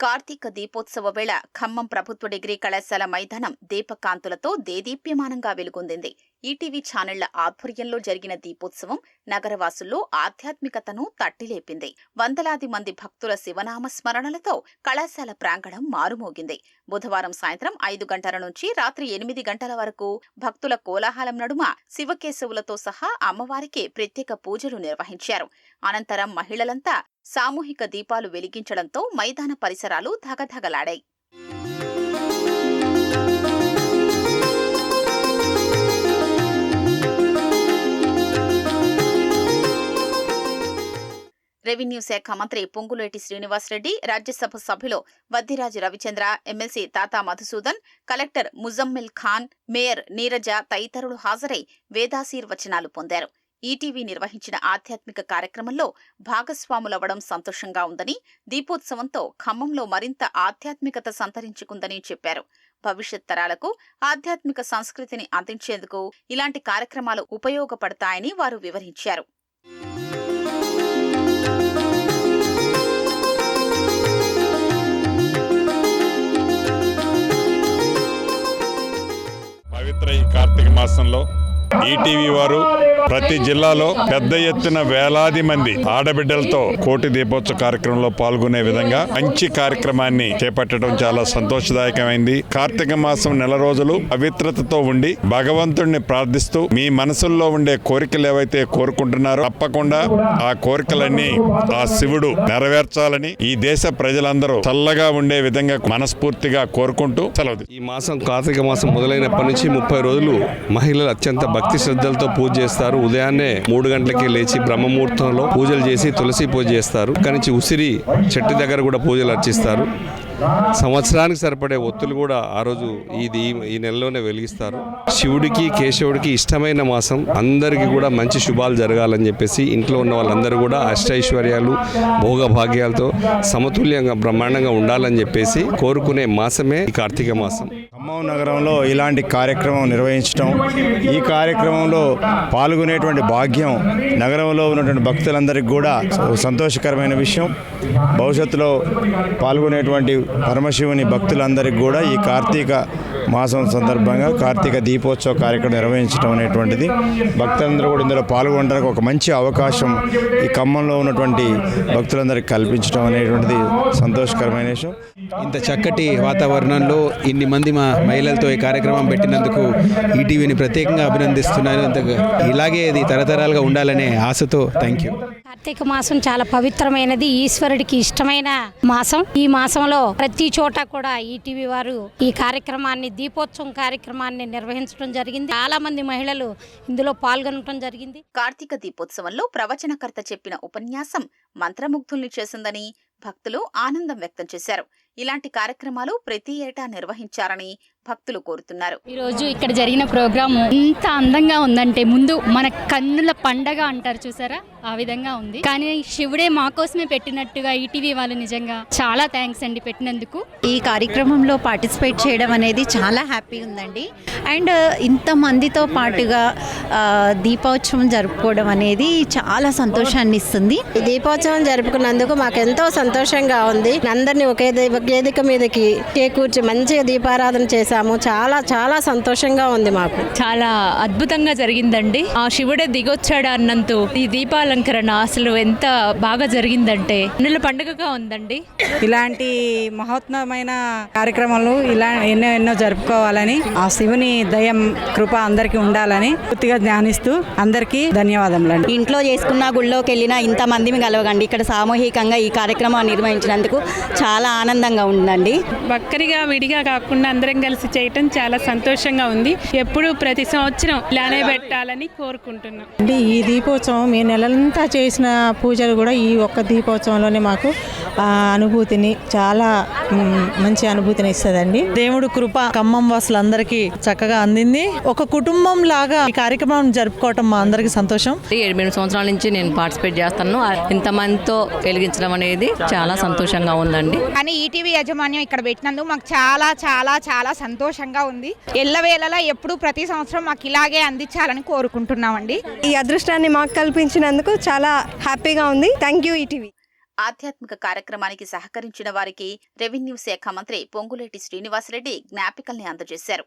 కార్తీక దీపోత్సవ వేళ ఖమ్మం ప్రభుత్వ డిగ్రీ కళాశాల మైదానం దీపకాంతులతో దేదీప్యమానంగా వెలుగొందింది. ఈటీవీ ఛానళ్ళ ఆధ్వర్యంలో జరిగిన దీపోత్సవం నగరవాసుల్లో ఆధ్యాత్మికతను తట్టిలేపింది. వందలాది మంది భక్తుల శివనామ స్మరణలతో కళాశాల ప్రాంగణం మారుమోగింది. బుధవారం సాయంత్రం ఐదు గంటల నుంచి రాత్రి ఎనిమిది గంటల వరకు భక్తుల కోలాహలం నడుమ శివకేశవులతో సహా అమ్మవారికి ప్రత్యేక పూజలు నిర్వహించారు. అనంతరం మహిళలంతా సామూహిక దీపాలు వెలిగించడంతో మైదాన పరిసరాలు ధగధగలాడాయి. రెవెన్యూ శాఖ మంత్రి పొంగులేటి శ్రీనివాసరెడ్డి రాజ్యసభ సభ్యులు Vaddiraju Ravichandra MLC Tata Madhusudan collector Mujammil Khan mayor Neeraja తదితరులు హాజరై వేదాశీర్వచనాలు పొందారు. ఈటీవీ నిర్వహించిన ఆధ్యాత్మిక కార్యక్రమంలో భాగస్వాములవ్వడం సంతోషంగా ఉందని దీపోత్సవంతో ఖమ్మంలో మరింత ఆధ్యాత్మికత సంతరించుకుందని చెప్పారు. భవిష్యత్ తరాలకు ఆధ్యాత్మిక సంస్కృతిని అందించేందుకు ఇలాంటి కార్యక్రమాలు ఉపయోగపడతాయని వారు వివరించారు. మాసంలో ఈటీవీ వారు ప్రతి జిల్లాలో పెద్ద ఎత్తున వేలాది మంది ఆడబిడ్డలతో కోటి దీపోత్సవ కార్యక్రమంలో పాల్గొనే విధంగా మంచి కార్యక్రమాన్ని చేపట్టడం చాలా సంతోషదాయకమైంది. కార్తీక మాసం నెల రోజులు పవిత్రతతో ఉండి భగవంతుడిని ప్రార్థిస్తూ మీ మనసుల్లో ఉండే కోరికలు ఏవైతే కోరుకుంటున్నారో తప్పకుండా ఆ కోరికలన్నీ ఆ శివుడు నెరవేర్చాలని ఈ దేశ ప్రజలందరూ చల్లగా ఉండే విధంగా మనస్ఫూర్తిగా కోరుకుంటూ సెలవు ఈ మాసం కార్తీక మాసం మొదలైనప్పటి నుంచి ముప్పై రోజులు మహిళలు అత్యంత భక్తి శ్రద్ధలతో పూజ చేస్తారు. ఉదయాన్నే మూడు గంటలకి లేచి బ్రహ్మముహూర్తంలో పూజలు చేసి తులసి పూజ చేస్తారు. కానీ ఉసిరి చెట్టు దగ్గర కూడా పూజలు అర్చిస్తారు. సంవత్సరానికి సరిపడే ఒత్తులు కూడా ఆ రోజు ఇది ఈ నెలలోనే వెలిగిస్తారు. శివుడికి కేశవుడికి ఇష్టమైన మాసం. అందరికీ కూడా మంచి శుభాలు జరగాలని చెప్పేసి ఇంట్లో ఉన్న వాళ్ళందరూ కూడా అష్టైశ్వర్యాలు భోగభాగ్యాలతో సమతుల్యంగా బ్రహ్మాండంగా ఉండాలని చెప్పేసి కోరుకునే మాసమే ఈ కార్తీక మాసం. ఖమ్మం నగరంలో ఇలాంటి కార్యక్రమం నిర్వహించడం ఈ కార్యక్రమంలో పాల్గొనేటువంటి భాగ్యం నగరంలో ఉన్నటువంటి భక్తులందరికీ కూడా సంతోషకరమైన విషయం. భవిష్యత్తులో పాల్గొనేటువంటి పరమశివుని భక్తులందరికీ కూడా ఈ కార్తీక మాసం సందర్భంగా కార్తీక దీపోత్సవ కార్యక్రమం నిర్వహించడం అనేటువంటిది. భక్తులందరూ కూడా ఇందులో పాల్గొనడానికి ఒక మంచి అవకాశం ఈ ఖమ్మంలో ఉన్నటువంటి భక్తులందరికీ కల్పించడం అనేటువంటిది సంతోషకరమైన విషయం. ఇంత చక్కటి వాతావరణంలో ఇన్ని మంది మా మహిళలతో ఈ కార్యక్రమం పెట్టినందుకు ఈటీవీని ప్రత్యేకంగా అభినందిస్తున్నాను. ఇలాగే ఇది తరతరాలుగా ఉండాలనే ఆశతో థ్యాంక్ యూ. కార్తీక మాసం చాలా పవిత్రమైనది ఈశ్వరుడికి ఇష్టమైన మాసం. ఈ మాసంలో ప్రతి చోట కూడా ఈటీవీ వారు ఈ కార్యక్రమాన్ని దీపోత్సవం కార్యక్రమాన్ని నిర్వహించడం జరిగింది. చాలా మంది మహిళలు ఇందులో పాల్గొనడం జరిగింది. కార్తీక దీపోత్సవంలో ప్రవచనకర్త చెప్పిన ఉపన్యాసం మంత్రముగ్ధుల్ని చేసిందని భక్తులు ఆనందం వ్యక్తం చేశారు. ఇలాంటి కార్యక్రమాలు ప్రతి ఏటా నిర్వహించారని భక్తులు కోరుతున్నారు. ఈరోజు ఇక్కడ జరిగిన ప్రోగ్రామ్ ఎంత అందంగా ఉందంటే ముందు మన కన్నుల పండగ అంటారు చూసారా? ఆ విధంగా ఉంది. కానీ శివుడే మా కోసమే పెట్టినట్టుగా ఈటీవీ వాళ్ళు నిజంగా చాలా థ్యాంక్స్ అండి పెట్టినందుకు. ఈ కార్యక్రమంలో పార్టిసిపేట్ చేయడం అనేది చాలా హ్యాపీ ఉందండి. అండ్ ఇంతమందితో పాటుగా ఆ, దీపోత్సవం జరుపుకోవడం అనేది చాలా సంతోషాన్ని ఇస్తుంది. ఈ దీపోత్సవం జరుపుకున్నందుకు మాకు ఎంతో సంతోషంగా ఉంది. అందరినీ ఒకే వేదిక మీదకి చేకూర్చి మంచిగా దీపారాధన చేశాము. చాలా చాలా సంతోషంగా ఉంది మాకు. చాలా అద్భుతంగా జరిగిందండి. ఆ శివుడే దిగొచ్చాడు అన్నంత ఈ దీపాలంకరణ అసలు ఎంత బాగా జరిగిందంటే కన్నుల పండుగగా ఉందండి. ఇలాంటి మహోత్నమైన కార్యక్రమాలు ఇలా ఎన్నో ఎన్నో జరుపుకోవాలని ఆ శివుని దయం కృప అందరికీ ఉండాలని పూర్తిగా ధ్యానిస్తూ అందరికీ ధన్యవాదములండి. ఇంట్లో చేసుకున్న గుళ్ళోకి వెళ్ళిన ఇంత మందిని కలవకండి. ఇక్కడ సామూహికంగా ఈ కార్యక్రమం నిర్వహించినందుకు చాలా ఆనందంగా ఉందండి. ఒక్కరిగా విడిగా కాకుండా అందరం కలిసి చేయటం చాలా సంతోషంగా ఉంది. ఎప్పుడు ప్రతి సంవత్సరం ఇలానే పెట్టాలని కోరుకుంటున్నాం. అంటే ఈ దీపోత్సవం మీ నెలంతా చేసిన పూజలు కూడా ఈ ఒక్క దీపోత్సవంలోనే మాకు ఆ అనుభూతిని చాలా మంచి అనుభూతిని ఇస్తుందండి. దేవుడు కృప ఖమ్మం వాసులందరికీ చక్కగా అందింది. ఒక కుటుంబం లాగా ఈ కార్యక్రమం జరుపుకోవటం మా అందరికి సంతోషం. ఎనిమిది సంవత్సరాల నుంచి నేను పార్టిసిపేట్ చేస్తాను. ఇంతమందితో వెలిగించడం అనేది చాలా సంతోషంగా ఉందండి. కానీ ఈటీవీ యాజమాన్యం ఇక్కడ పెట్టినందుకు మాకు చాలా చాలా చాలా సంతోషంగా ఉంది. ఎల్లవేళలా ఎప్పుడు ప్రతి సంవత్సరం మాకు ఇలాగే అందించాలని కోరుకుంటున్నామండి. ఈ అదృష్టాన్ని మాకు కల్పించినందుకు చాలా హ్యాపీగా ఉంది. థ్యాంక్ యూ ఈటీవీ ఆధ్యాత్మిక కార్యక్రమానికి సహకరించిన వారికి రెవెన్యూ శాఖ మంత్రి పొంగులేటి శ్రీనివాసరెడ్డి జ్ఞాపికల్ని అందజేశారు.